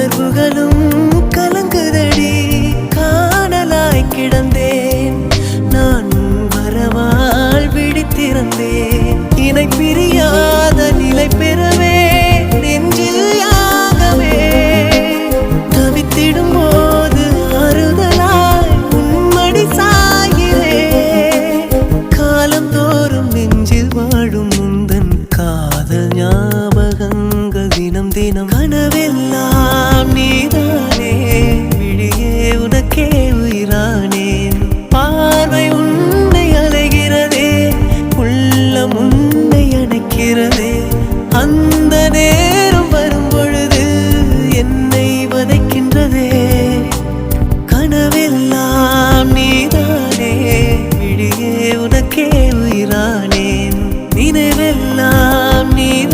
உணர்வுகளும் கலங்குதடி. காணலாய் கிடந்தேன். நான் வரவால் விழித்திருந்தேன். தினம் கனவெல்லாம் நீதானே. விழியே உனக்கே உயிரானே. பார்வை உன்னை அலைகிறதே. உள்ளம் உன்னை அணைக்கிறதே. அந்த நேரம்